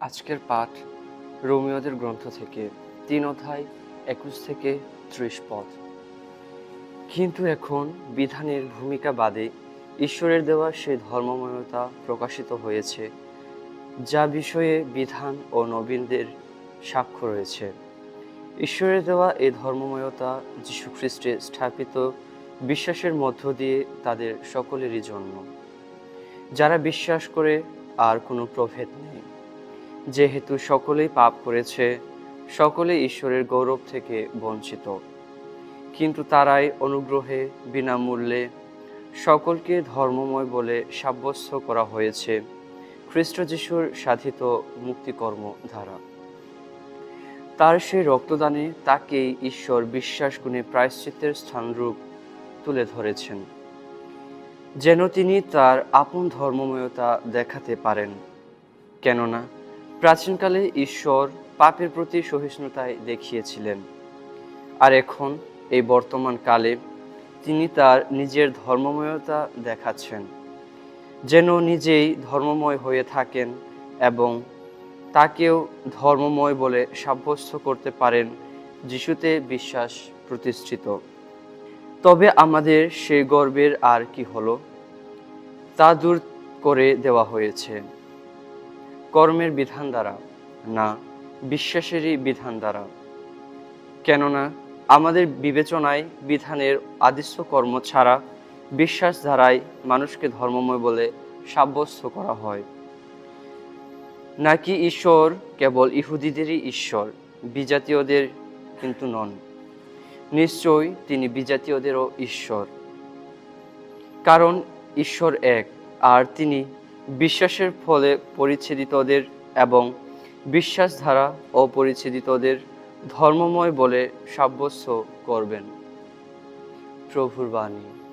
আজকের পাঠ রোমিওদের গ্রন্থ থেকে তিন অধ্যায়, একুশ থেকে ত্রিশ পদ। কিন্তু এখন বিধানের ভূমিকা বাদে ঈশ্বরের দেওয়া সেই ধর্মময়তা প্রকাশিত হয়েছে, যা বিষয়ে বিধান ও নবীনদের সাক্ষ্য রয়েছে। ঈশ্বরের দেওয়া এই ধর্মময়তা যীশুখ্রিস্টে স্থাপিত বিশ্বাসের মধ্য দিয়ে তাদের সকলেরই জন্য যারা বিশ্বাস করে আর কোনো প্রভেদ নেই। যেহেতু সকলেই পাপ করেছে সকলে ঈশ্বরের গৌরব থেকে বঞ্চিত। কিন্তু তারাই অনুগ্রহে, বিনামূল্যে সকলকে ধর্মময় বলে সাব্যস্ত করা হয়েছে, খ্রিস্ট যিশুর সাধিত মুক্তিকর্ম দ্বারা। তার সেই রক্তদানে তাকেই ঈশ্বর বিশ্বাস গুণে প্রায়শ্চিত্তের স্থানরূপ তুলে ধরেছেন, যেন তিনি তার আপন ধর্মময়তা দেখাতে পারেন। কেননা প্রাচীনকালে ঈশ্বর পাপের প্রতি সহিষ্ণুতায় দেখিয়েছিলেন। আর এখন, এই বর্তমান কালে, তিনি তার নিজের ধর্মময়তা দেখাচ্ছেন। যেন নিজেই ধর্মময় হয়ে থাকেন এবং তাকেও ধর্মময় বলে সাব্যস্ত করতে পারেন যিশুতে বিশ্বাস প্রতিষ্ঠিত। তবে আমাদের সেই গর্বের আর কি হলো? তা দূর করে দেওয়া হয়েছে। কর্মের বিধান দ্বারা, না, বিশ্বাসেরই বিধান দ্বারা। কেননা, আমাদের বিবেচনায় বিধানের আদিশ্য কর্ম ছাড়া বিশ্বাস দ্বারাই মানুষকে ধর্মময় বলে সাব্যস্ত করা হয়। নাকি ঈশ্বর কেবল ইহুদিদেরই ঈশ্বর, বিজাতীয়দের কিন্তু নন। নিশ্চয়ই তিনি বিজাতীয়দেরও ঈশ্বর। কারণ ঈশ্বর এক, আর তিনি বিশ্বাসের ফলে পরিচ্ছেদিতদের এবং বিশ্বাস ও পরিচ্ছেদিতদের ধর্মময় বলে সাব্যস্ত করবেন। প্রভুর বাণী।